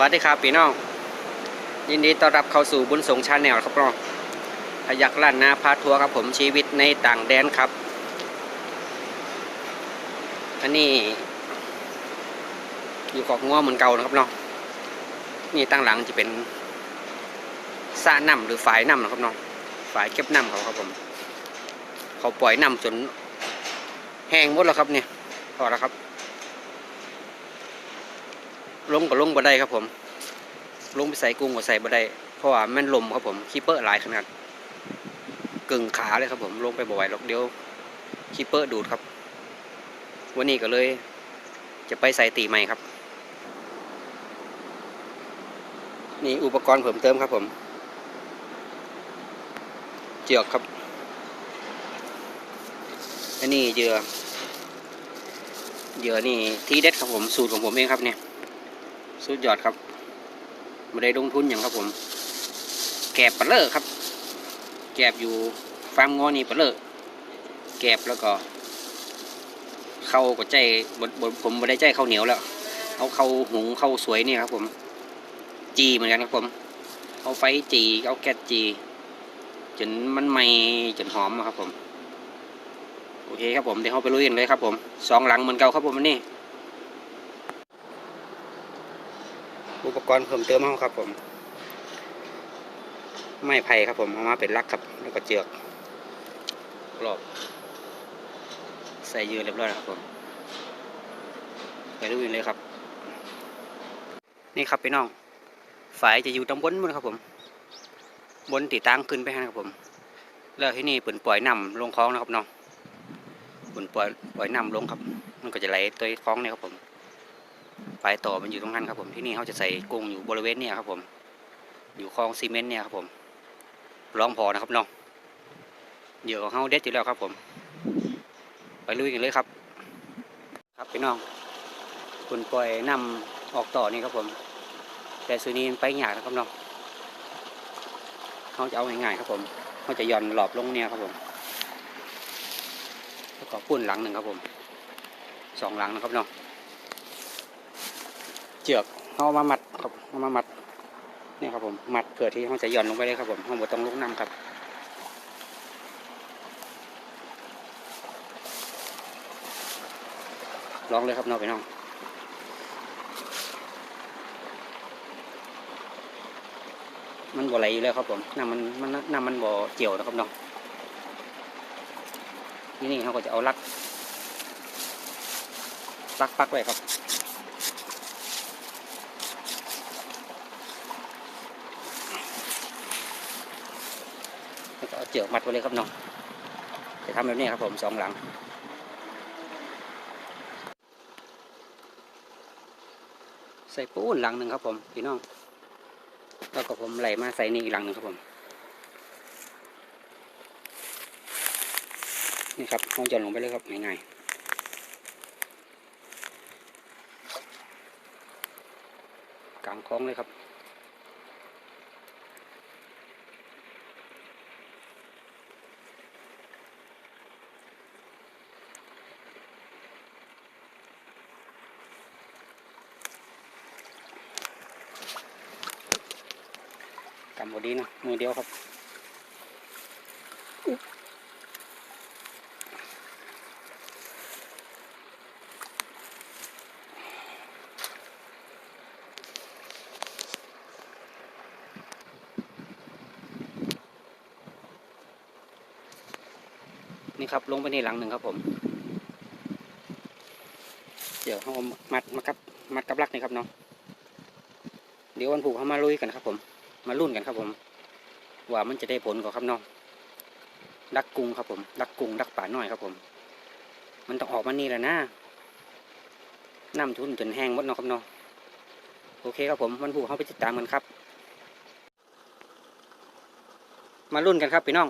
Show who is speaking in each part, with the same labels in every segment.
Speaker 1: วัสดีครับพี่น้อง ยินดีต้อนรับเข้าสู่บุญสงชาแนลครับน้องพยักล้านนาพาทัวร์ครับผมชีวิตในต่างแดนครับ อันนี้ อยู่กอกง้อเหมือนเก่านะครับน้องนี่ตั้งหลังจะเป็นสระน้ำหรือฝายน้ำนะครับน้องฝายเก็บน้ำเขาครับผม เขาปล่อยน้ำจน แห้งหมดแล้วครับเนี่ยพอแล้วครับ ลงก็ลงบ่ได้ครับผม ลงไปใส่กุ้งก็ใส่บ่ได้เพราะว่ามันลมครับผมคีเปอร์หลายขนาดกึ่งขาเลยครับผมลงไปบ่ไหวหรอกเดี๋ยวคีเปอร์ดูดครับ วันนี้ก็เลย จะไปใส่ตีใหม่ครับ นี่อุปกรณ์เพิ่มเติมครับผม เจือกครับ อันนี้เยือเยือนี่ทีเด็ดครับผมสูตรของผมเองครับเนี่ย สุดยอดครับไม่ได้ลงทุนอย่างครับผม แกบปลาเลอร์ครับ แกบอยู่ฟาร์มงอนี่ปลาเลอร์แกบแล้วก็เข้าก็ใจบดบดผมไม่ได้ใจข้าวเหนียวแล้ว เอาเข้าหุงเข้าสวยนี่ครับผม จีเหมือนกันครับผม เอาไฟจีเอาแก๊สจีจนมันไหมจนหอมครับผม โอเคครับผมเดี๋ยวเราไปลุยกันเลยครับผมสองหลังเหมือนเก่าครับผมวันนี้ อุปกรณ์เพิ่มเติมเอาครับผม ไม้ไผ่ครับผมเอามาเป็นลักครับ แล้วก็เจือกรอบ ใส่ยืนเรียบร้อยแล้วครับผมไปดูกันเลยครับ นี่ครับพี่น้องฝายจะอยู่ตำบลบนครับผม บนตีตั้งขึ้นไปให้ครับผม แล้วที่นี่เปิดปล่อยน้ำลงคลองนะครับน้องเปิดปล่อยปล่อยน้ำลงครับ มันก็จะไหลตัวคลองเนี่ยครับผม ปลายต่อมันอยู่ตรงนั้นครับผมที่นี่เขาจะใส่กุ้งอยู่บริเวณเนี่ยครับผม อยู่คลองซีเมนต์เนี่ยครับผมร้องพอนะครับน้องเหยื่อของเขาเด็ดอยู่แล้วครับผม ไปลุยกันเลยครับ ครับพี่น้องคุณปล่อยนำออกต่อนี่ครับผม แต่สุนีมันไปยากนะครับน้องเขาจะเอาง่ายๆครับผมเขาจะย่อนหลอบลงเนี่ยครับผมแล้วก็ปุ่นหลังหนึ่งครับผมสองหลังนะครับน้อง เจือกเอามามัดครับเอามามัดนี่ครับผมมัดเผื่อที่เขาจะหย่อนลงไปเลยครับผมเขาบ่ต้องลุกน้ำครับลองเลยครับน้องไปน้องมันบ่ไหลอยู่แล้วครับผมน้ำมันมันน้ำมันบ่เกี่ยวนะครับน้องนี่นี่เขาก็จะเอาลักลักปักไว้ครับ แล้วก็เอาเจือกมัดไว้เลยครับน้องจะทำแบบนี้ครับผมสองหลัง ใส่ปูนหลังหนึ่งครับผมพี่น้องแล้วก็ผมไหลมาใส่นี่อีกหลังหนึ่งครับผมนี่ครับห้องจอดลงไปเลยครับง่ายๆกลางคลองเลยครับำบดีนะมือเดียวครับนี่ครับลงไปในหลังหนึ่งครับผม เดี๋ยวเขามัดมากับ มัดกับลักนี่ครับเนาะเดี๋ยววันผูกเขามาลุยกันครับผม มารุ่นกันครับผม ว่ามันจะได้ผลก่อครับน้องดักกุ้งครับผม ดักกุ้งดักป่าน้อยครับผม มันต้องออกมานี่แหละนะน้ำทุนจนแห้งหมดเนาะครับน้องโอเคครับผมวันผูกเข้าไปติดตามกันครับ มารุ่นกันครับพี่น้อง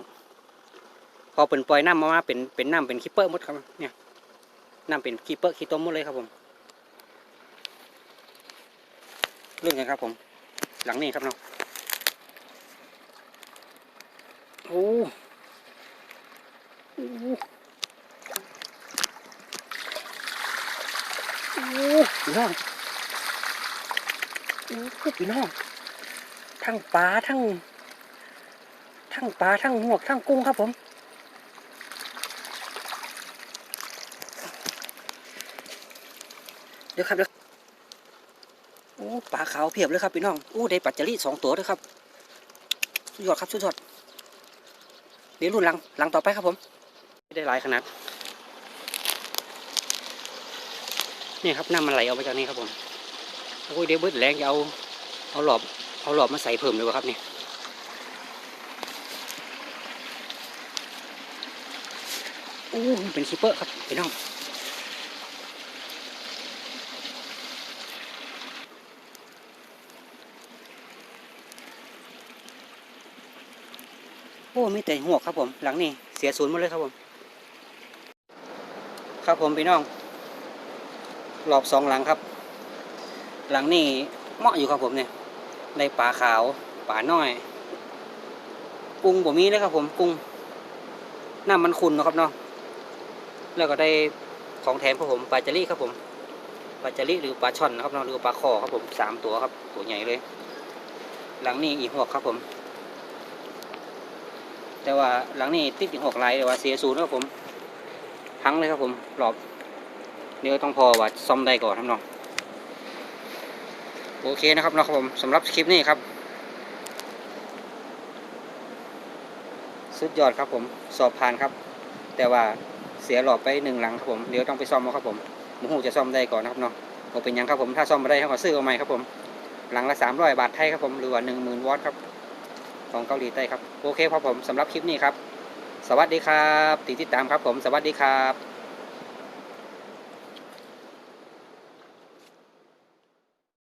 Speaker 1: พอเปิ่นปล่อยน้ำมามาเป็นเป็นน้ำเป็นคิปเปอร์หมดครับเนี่ยน้ำเป็นคิปเปอร์คีตมหมดเลยครับผมรุ่นกันครับผม หลังนี้ครับน้อง โอ้โอ้โอ้น้องโอ้โหพี่น้อง ทั้งปลาทั้ง ทั้งปลาทั้งหวกทั้งกุ้งครับผมเดี๋ยวครับเดี๋ยวโอ้ปลาขาวเพียบเลยครับพี่น้องโอ้ได้ปัจจรีสองตัวด้วยครับ สุดยอดครับ สุดยอด เดี๋ยวรุ่นหลังหลังต่อไปครับผม ได้หลายขนาด นี่ครับน้ำมันไหลออกมาจากนี้ครับผมโอ้ยเดี๋ยวเบิดแรงจะเอาเอาหลอบเอาหลอบมาใส่เพิ่มเลยวะครับนี่โอ้ยเป็นซูเปอร์ครับพี่น้อง โอ้มีแต่หวกครับผม หลังนี่เสียศูนย์หมดเลยครับผม ครับผมพี่น้องรอบสองหลังครับ หลังนี่เหมาะอยู่ครับผมเนี่ยในป่าขาวป่าน้อย กุ้งบ่มีเลยครับผมกุ้งน้ำมันขุ่นนะครับเนาะแล้วก็ได้ของแถมครับผมปลาจารี่ครับผมปลาจารี่หรือปลาช่อนนะครับเนาะหรือปลาคอครับผมสามตัวครับตัวใหญ่เลย หลังนี้อีกหกครับผม แต่ว่าหลังนี้ติดอีกหกลายแต่ว่าเสียศูนย์ครับผมพังเลยครับผมหลอบเดี๋ยวต้องพอว่าซ่อมได้ก่อนครับเนาะโอเคนะครับนะครับผมสำหรับคลิปนี้ครับสุดยอดครับผมสอบผ่านครับ แต่ว่าเสียหลอดไปหนึ่งหลังครับผมเดี๋ยวต้องไปซ่อมเอาครับผมหมูหูจะซ่อมได้ก่อนนะครับเนาะผมเป็นยังครับผมถ้าซ่อมไม่ได้เขาก็ซื้อเอาใหม่ครับผมหลังละสามร้อยบาทไทยครับผมหรือว่าหนึ่งหมื่นวอตครับ ของเกาหลีใต้ครับ โอเคครับผมสำหรับคลิปนี้ครับ สวัสดีครับติดติดตามครับผม สวัสดีครับ